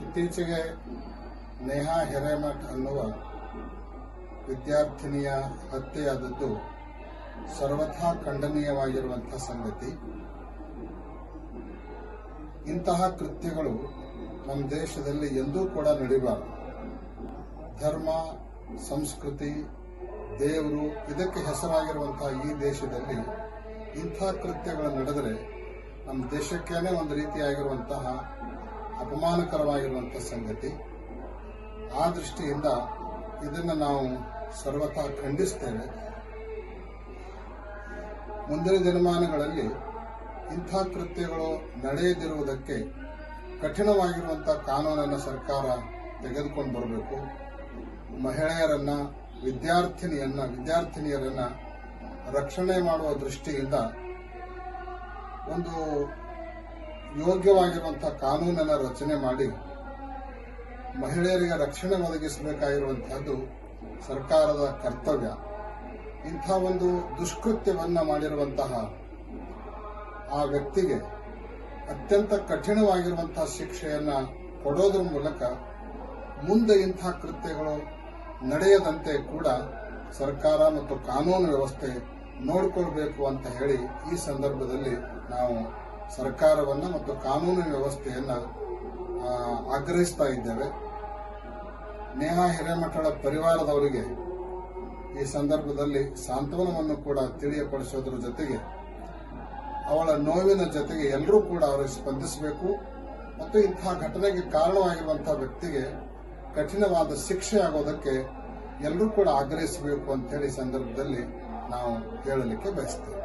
ಇತ್ತೀಚೆಗೆ ನೇಹಾ ಹಿರೇಮಠ್ ಅನ್ನುವ ವಿದ್ಯಾರ್ಥಿನಿಯ ಹತ್ಯೆಯಾದದ್ದು ಸರ್ವಥಾ ಖಂಡನೀಯವಾಗಿರುವಂತಹ ಸಂಗತಿ. ಇಂತಹ ಕೃತ್ಯಗಳು ನಮ್ಮ ದೇಶದಲ್ಲಿ ಎಂದೂ ಕೂಡ ನಡೀಬಾರದು. ಧರ್ಮ, ಸಂಸ್ಕೃತಿ, ದೇವರು ಇದಕ್ಕೆ ಹೆಸರಾಗಿರುವಂತಹ ಈ ದೇಶದಲ್ಲಿ ಇಂಥ ಕೃತ್ಯಗಳು ನಡೆದರೆ ನಮ್ಮ ದೇಶಕ್ಕೇನೆ ಒಂದು ರೀತಿಯಾಗಿರುವಂತಹ ಅಪಮಾನಕರವಾಗಿರುವಂತಹ ಸಂಗತಿ. ಆ ದೃಷ್ಟಿಯಿಂದ ಇದನ್ನು ನಾವು ಸರ್ವತಾ ಖಂಡಿಸ್ತೇವೆ. ಮುಂದಿನ ದಿನಮಾನಗಳಲ್ಲಿ ಇಂಥ ಕೃತ್ಯಗಳು ನಡೆಯದಿರುವುದಕ್ಕೆ ಕಠಿಣವಾಗಿರುವಂತಹ ಕಾನೂನನ್ನು ಸರ್ಕಾರ ತೆಗೆದುಕೊಂಡು ಬರಬೇಕು. ಮಹಿಳೆಯರನ್ನ, ವಿದ್ಯಾರ್ಥಿನಿಯನ್ನ, ವಿದ್ಯಾರ್ಥಿನಿಯರನ್ನ ರಕ್ಷಣೆ ಮಾಡುವ ದೃಷ್ಟಿಯಿಂದ ಒಂದು ಯೋಗ್ಯವಾಗಿರುವಂತಹ ಕಾನೂನನ್ನು ರಚನೆ ಮಾಡಿ ಮಹಿಳೆಯರಿಗೆ ರಕ್ಷಣೆ ಒದಗಿಸಬೇಕಾಗಿರುವಂತಹದ್ದು ಸರ್ಕಾರದ ಕರ್ತವ್ಯ. ಇಂಥ ಒಂದು ದುಷ್ಕೃತ್ಯವನ್ನ ಮಾಡಿರುವಂತಹ ಆ ವ್ಯಕ್ತಿಗೆ ಅತ್ಯಂತ ಕಠಿಣವಾಗಿರುವಂತಹ ಶಿಕ್ಷೆಯನ್ನ ಕೊಡೋದ್ರ ಮೂಲಕ ಮುಂದೆ ಇಂಥ ಕೃತ್ಯಗಳು ನಡೆಯದಂತೆ ಕೂಡ ಸರ್ಕಾರ ಮತ್ತು ಕಾನೂನು ವ್ಯವಸ್ಥೆ ನೋಡಿಕೊಳ್ಬೇಕು ಅಂತ ಹೇಳಿ ಈ ಸಂದರ್ಭದಲ್ಲಿ ನಾವು ಸರ್ಕಾರವನ್ನ ಮತ್ತು ಕಾನೂನು ವ್ಯವಸ್ಥೆಯನ್ನ ಆಗ್ರಹಿಸ್ತಾ ಇದ್ದೇವೆ. ನೇಹಾ ಹಿರೇಮಠಳ ಪರಿವಾರದವರಿಗೆ ಈ ಸಂದರ್ಭದಲ್ಲಿ ಸಾಂತ್ವನವನ್ನು ಕೂಡ ತಿಳಿಯಪಡಿಸೋದ್ರ ಜೊತೆಗೆ, ಅವಳ ನೋವಿನ ಜೊತೆಗೆ ಎಲ್ಲರೂ ಕೂಡ ಅವರಿಗೆ ಸ್ಪಂದಿಸಬೇಕು. ಮತ್ತು ಇಂತಹ ಘಟನೆಗೆ ಕಾರಣವಾಗಿರುವಂತಹ ವ್ಯಕ್ತಿಗೆ ಕಠಿಣವಾದ ಶಿಕ್ಷೆ ಆಗೋದಕ್ಕೆ ಎಲ್ಲರೂ ಕೂಡ ಆಗ್ರಹಿಸಬೇಕು ಅಂತ ಹೇಳಿ ಈ ಸಂದರ್ಭದಲ್ಲಿ ನಾವು ಹೇಳಲಿಕ್ಕೆ ಬಯಸ್ತೇವೆ.